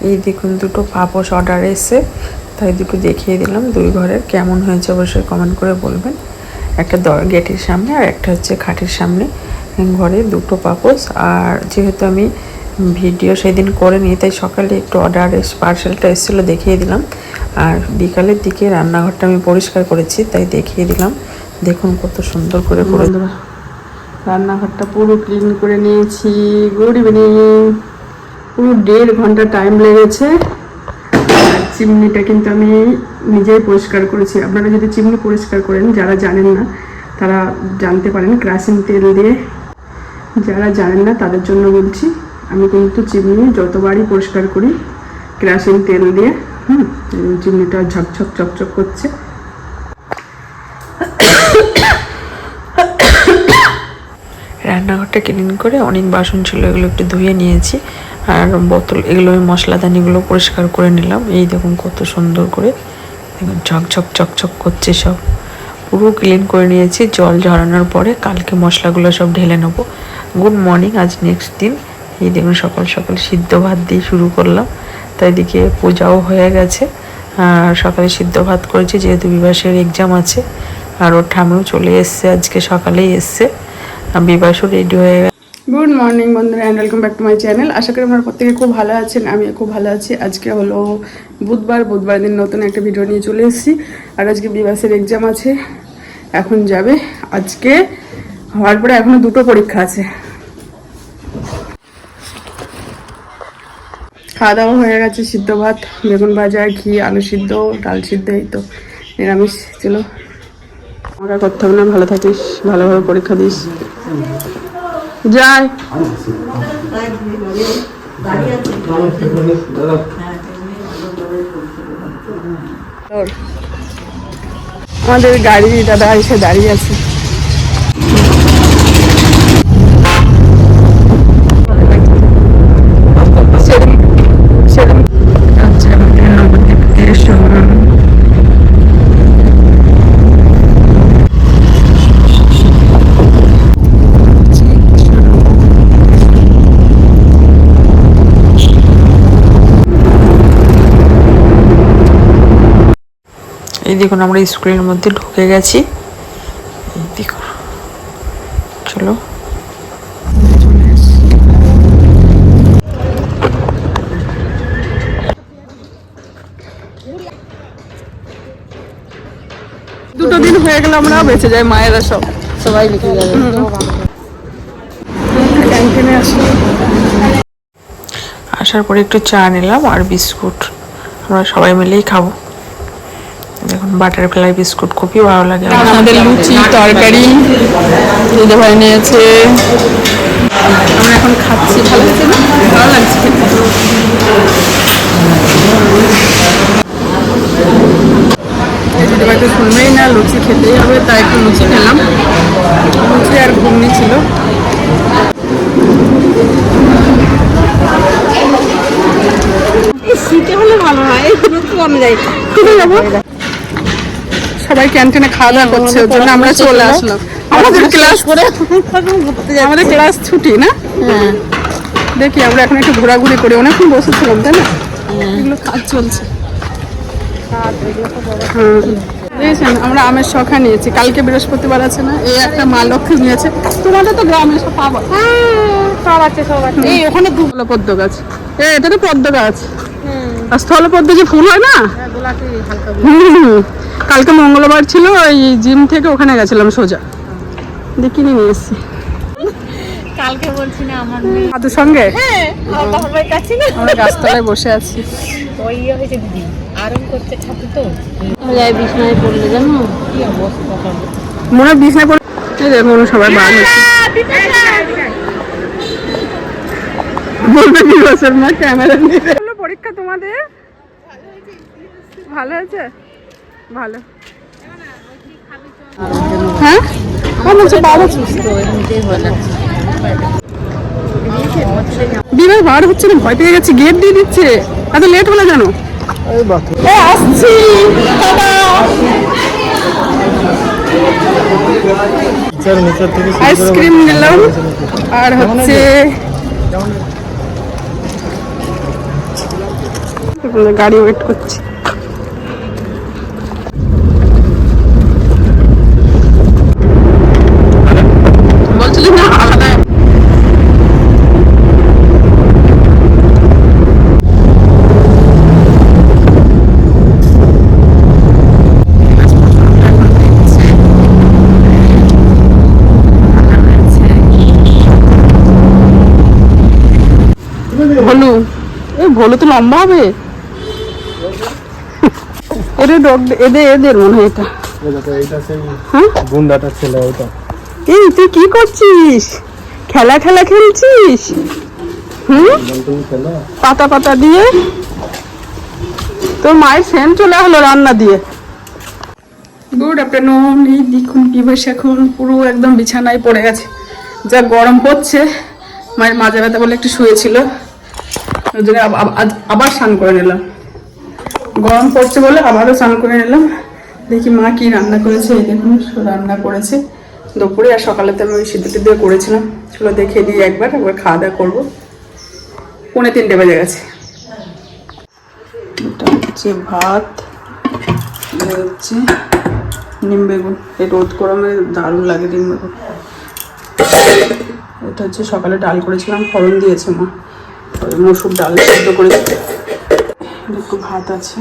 এই দেখুন, দুটো পাপোশ অর্ডার এসে তাই দুটো দেখিয়ে দিলাম, দুই ঘরের কেমন হয়েছে অবশ্যই কমেন্ট করে বলবেন। একটা দ- গেটের সামনে আর একটা হচ্ছে খাটের সামনে। ঘরে দুটো পাপোশ, আর যেহেতু আমি ভিডিও সেদিন করিনি, তাই সকালে একটু অর্ডার পার্সেলটা এসেছিল, দেখিয়ে দিলাম। আর বিকালের দিকে রান্নাঘরটা আমি পরিষ্কার করেছি, তাই দেখিয়ে দিলাম। দেখুন কত সুন্দর করে করে রান্নাঘরটা পুরো ক্লিন করে নিয়েছি। গুড ইভিনিং পুরো দেড় ঘণ্টা টাইম লেগেছে। আর চিমনিটা কিন্তু আমি নিজেই পরিষ্কার করেছি। আপনারা যদি চিমনি পরিষ্কার করেন, যারা জানেন না, তারা জানতে পারেন ক্রাসিন তেল দিয়ে। যারা জানেন না, তাদের জন্য বলছি আমি কিন্তু চিমনি যতবারই পরিষ্কার করি, ক্রাসিন তেল দিয়ে, হুম চিমনিটা ঝকঝক চকচক করছে। রান্নাঘরটা ক্লিন করে অনেক বাসন ছিল, এগুলো একটু ধুয়ে নিয়েছি। আর বোতল, এগুলো ওই মশলাদানিগুলো পরিষ্কার করে নিলাম। এই দেখুন কত সুন্দর করে, দেখুন ঝকঝক চকচক করছে সব। পুরো ক্লিন করে নিয়েছি, জল ঝরানোর পরে কালকে মশলাগুলো সব ঢেলে নেব। গুড মর্নিং, আজ নেক্সট দিন। এই দেখুন সকাল সকাল সিদ্ধ ভাত দিয়ে শুরু করলাম। তাই এদিকে পূজাও হয়ে গেছে। আর সকালে সিদ্ধ ভাত করেছি, যেহেতু বিবাসের এক্সাম আছে। আর ওর ঠামেও চলে এসছে, আজকে সকালেই এসছে। বিবাসও রেডি হয়ে গেছে। গুড মর্নিং বন্ধুরা and welcome back to my channel আশা করি আপনারা প্রত্যেকে খুব ভালো আছেন আমি খুব ভালো আছি। আজকে হলো বুধবার বুধবার দিন নতুন একটা ভিডিও নিয়ে চলে এসেছি। আর আজকে বিবাসের এক্সাম আছে, এখন যাবে। আজকে হওয়ার পরে এখনও দুটো পরীক্ষা আছে। খাওয়া দাওয়া হয়ে গেছে, সিদ্ধ ভাত, বেগুন ভাজা, ঘি, আলু সিদ্ধ, ডাল সিদ্ধ, এই তো নিরামিষ ছিল আমাকে করতে হবে না, ভালো থাকিস, ভালোভাবে পরীক্ষা দিস। যাই। আমাদের গাড়ি, দাদা এসে দাঁড়িয়ে আছে। এই দেখুন আমরা স্কুলের মধ্যে ঢুকে গেছি। দেখুন চলো। দুটো দিন হয়ে গেলে আমরা বেঁচে যাই মায়েরা সব। সবাই লিখে যাবে। আসার পরে একটু চা নিলাম আর বিস্কুট। আমরা সবাই মিলেই খাব। দেখুন বাটার ফ্লাই বিস্কুট খুবই ভালো লাগে। আমাদের লুচি তরকারি দিদি ভাই নিয়েছে। আমরা এখন খাচ্ছি ভালো লাগছে না? ভালো লাগছে খেতে। শুনবেই না লুচি খেতেই হবে তাই একটু লুচি খেলাম। লুচি আর ঘুগনি ছিল। শীতে হলে ভালো হয় কম যায় কোথায় যাব? সবাই ক্যান্টিনে খাওয়া দাওয়া করছে ওর জন্য আমরা চলে আসলাম। আমাদের ক্লাস করে আমাদের ক্লাস ছুটি না? হ্যাঁ। দেখি আমরা এখন একটু ঘোরাঘুরি করি। অনেকক্ষণ বসেছিলাম তাই না? এগুলো কাজ চলছে। হ্যাঁ। দেখেছেন আমরা আমের শখা নিয়েছি। কালকে বৃহস্পতিবার আছে না? এই একটা মা লক্ষ্মী নিয়েছে। তোমাদের তো গ্রামে সব পাবো সব আছে সব আছে। এই ওখানে দু পদ্ম গাছ। এ এটা তো পদ্ম গাছ। আর স্থল পদ্ম যে ফুল হয় না? হুম, কালকে মঙ্গলবার ছিল ওই জিম থেকে ওখানে গেছিলাম সোজা। দেখিনি নিয়ে এসছি। কালকে বলছি না আমার দাদুর সঙ্গে? আমার না আমরা গাছতলায় বসে আছি। ওই হয়েছে দিদি আরাম করতে ছাত্র তো। বিছনায় পড়লে জানো? কি অবস্থা মনে হয় বিছনা পড়ে এই দেখুন সবাই বার হচ্ছে বলবে কি বছর মা ক্যামেরা নিয়ে। পরীক্ষা তোমাদের ভালো হয়েছে? ভালো। হ্যাঁ? বার হচ্ছে না, ভয় পেয়ে গেট দিয়ে দিচ্ছে। লেট হলো আইসক্রিম নিলাম, আর হচ্ছে গাড়ি ওয়েট করছি বলছিলি না আলাদা ভলু এই ভলু তো লম্বা হবে। এদের ডগ এদের এদের মনে হয় এটা। হ্যাঁ? গুন্ডাটা ছেলে ওইটা। এই তুই কি করছিস? খেলা খেলা খেলছিস? হুম? পাতা পাতা দিয়ে? তোর মায়ের সেন্ট চলে হলো রান্না দিয়ে। গুড আফটারনুন এই দেখুন পিবাস এখন পুরো একদম বিছানায় পড়ে গেছে। যা গরম পড়ছে মায়ের মাজা ব্যথা বলে একটু শুয়েছিল। আবার স্নান করে নিলাম। গরম পড়ছে বলে আবারও স্নান করে নিলাম। দেখি মা কি রান্না করেছে, এই দেখুন রান্না করেছে। দুপুরে আর সকালে তো আমি সিদ্ধ টিদ্ধ করেছিলাম। চলো দেখে দিই একবার একবার খাওয়া দাওয়া করব। পৌনে তিনটে বেজে গেছে। এটা হচ্ছে ভাত হচ্ছে নিম বেগুন। এই রোদ গরমে দারুণ লাগে নিম বেগুন। এটা হচ্ছে সকালে ডাল করেছিলাম, ফলন দিয়েছে মা। মসুর ডাল সিদ্ধ করেছি এটা একটু ভাত আছে।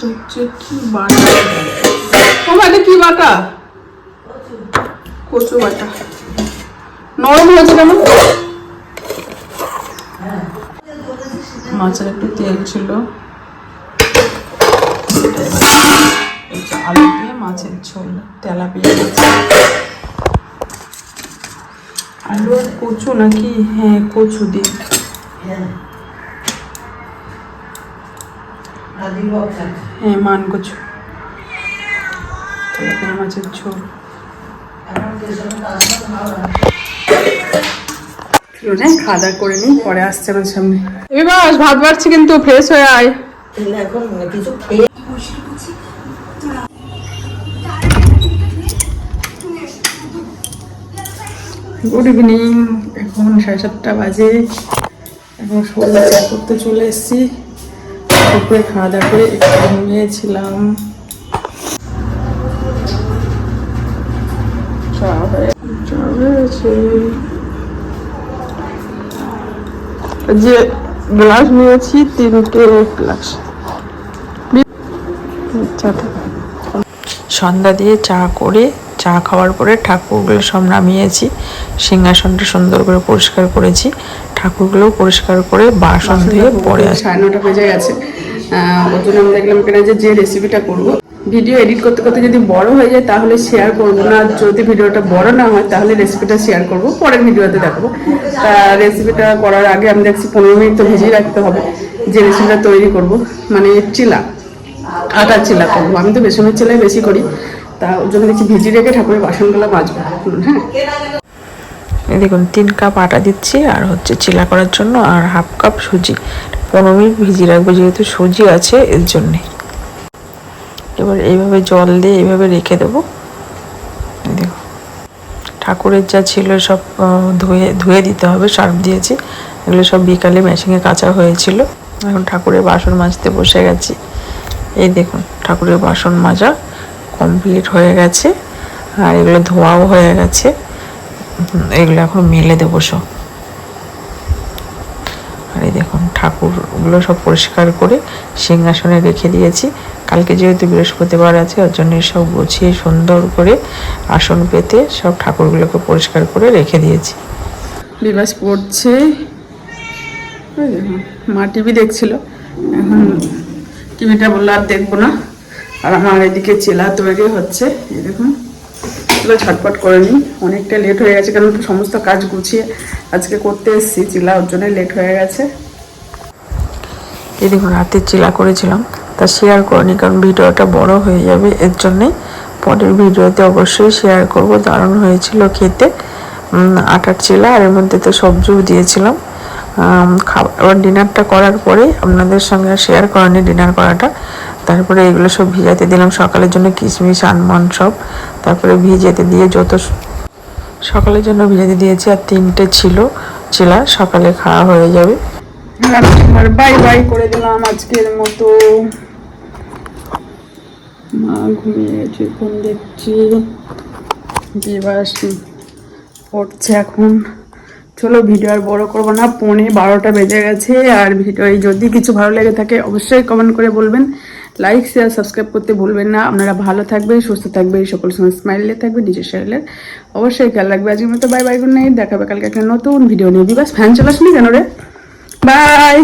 হচ্ছে কি বাটা? ও কি বাটা? কচু বাটা। নরম হয়েছে কেন মাছের একটু তেল ছিল। আলু দিয়ে মাছের ঝোল তেলাপিয়া আলু আর কচু নাকি? হ্যাঁ কচু দিয়ে। হ্যাঁ। মান কচু। মাছের ঝোল। খাওয়া দাওয়া করে নিই পরে আসছে আমার সামনে। এবার ভাত বাড়ছি কিন্তু ফ্রেশ হয়ে আয়। গুড ইভিনিং এখন সাড়ে সাতটা বাজে। এখন সন্ধ্যা করতে চলে এসেছি। দুপুরে খাওয়া দাওয়া করে একটু ঘুমিয়েছিলাম যে গ্লাস নিয়েছি, তিনটে গ্লাস সন্ধ্যা দিয়ে চা করে চা খাওয়ার পরে ঠাকুরগুলো সব নামিয়েছি সিংহাসনটা সুন্দর করে পরিষ্কার করেছি ঠাকুরগুলো পরিষ্কার করে বাসন ধুয়ে পরে সাড়ে নটা বেজে গেছে। ওর জন্য আমি দেখলাম কেন যে যে রেসিপিটা করব। ভিডিও এডিট করতে করতে যদি বড় হয়ে যায় তাহলে শেয়ার করব না। যদি ভিডিওটা বড় না হয় তাহলে রেসিপিটা শেয়ার করব। পরের ভিডিওতে দেখাবো। তা রেসিপিটা করার আগে আমি দেখছি পনেরো মিনিট তো ভিজিয়ে রাখতে হবে। যে রেসিপিটা তৈরি করব মানে চিলা আটার চিলা করব। আমি তো বেসনের চিলাই বেশি করি। তা ওর জন্য দেখছি ভিজিয়ে রেখে ঠাকুরের বাসনগুলো মাজবো। হ্যাঁ? দেখুন, তিন কাপ আটা দিচ্ছি, আর হচ্ছে চিলা করার জন্য, আর হাফ কাপ সুজি। পনেরো মিনিট রাখব, যেহেতু সুজি আছে, এর জন্যে। এবার এইভাবে জল দিয়ে এইভাবে রেখে দেবো। দেখো ঠাকুরের যা ছিল সব ধুয়ে ধুয়ে দিতে হবে, সার্ফ দিয়েছি। এগুলো সব বিকালে মেশিনে কাঁচা হয়েছিল। এখন ঠাকুরের বাসন মাজতে বসে গেছি। এই দেখুন, ঠাকুরের বাসন মাজা। কমপ্লিট হয়ে গেছে, আর এগুলো ধোয়াও হয়ে গেছে। এগুলো এখন মেলে দেবো সব। আর এই দেখুন, ঠাকুরগুলো সব পরিষ্কার করে সিংহাসনে রেখে দিয়েছি। কালকে যেহেতু বৃহস্পতিবার আছে, ওর জন্য সব গুছিয়ে সুন্দর করে আসন পেতে সব ঠাকুরগুলোকে পরিষ্কার করে রেখে দিয়েছি। বিবাস পড়ছে। মা টিভি দেখছিল। এখন টিভিটা বলল আর দেখব না। আর আমার এদিকে চেলা তৈরি হচ্ছে, এই দেখুন। চলো ঝটপট করে নিই। অনেকটা লেট হয়ে গেছে, কারণ সমস্ত কাজ গুছিয়ে আজকে করতে এসেছি। চিলা ওর জন্য লেট হয়ে গেছে। এই দেখুন রাতে চিলা করেছিলাম। তা শেয়ার করিনি, কারণ ভিডিওটা বড় হয়ে যাবে। এর জন্যে পরের ভিডিওতে অবশ্যই শেয়ার করব। দারুণ হয়েছিল খেতে। আটার চিলা আর এর মধ্যে তো সবজিও দিয়েছিলাম। খাবার ডিনারটা করার পরে আপনাদের সঙ্গে শেয়ার করেনি ডিনার করাটা। তারপরে এগুলো সব ভিজাতে দিলাম। সকালের জন্য কিশমিশ, আনমন সব। তারপরে ভিজাতে দিয়ে যত সকালের জন্য ভিজাতে দিয়েছি আর তিনটে ছিল। চিলা সকালে খাওয়া হয়ে যাবে। আর বাই বাই করে দিলাম আজকের মতো। মা ঘুমিয়ে গেছে ফোন দেখছি দিবাস পড়ছে এখন। চলো ভিডিও আর বড় করব না, পৌনে বারোটা বেজে গেছে। আর ভিডিও যদি কিছু ভালো লেগে থাকে, অবশ্যই কমেন্ট করে বলবেন। লাইক শেয়ার সাবস্ক্রাইব করতে ভুলবেন না। আপনারা ভালো থাকবেন, সুস্থ থাকবেন সকল সময় স্মাইলে থাকবে নিজের শরীরের অবশ্যই খেয়াল রাখবে আজকের মতো। বাই বাই গুড নাইট দেখাবে কালকে একটা নতুন ভিডিও নিয়ে। দিবাস ফ্যান চলে চলাসনি কেন রে? বাই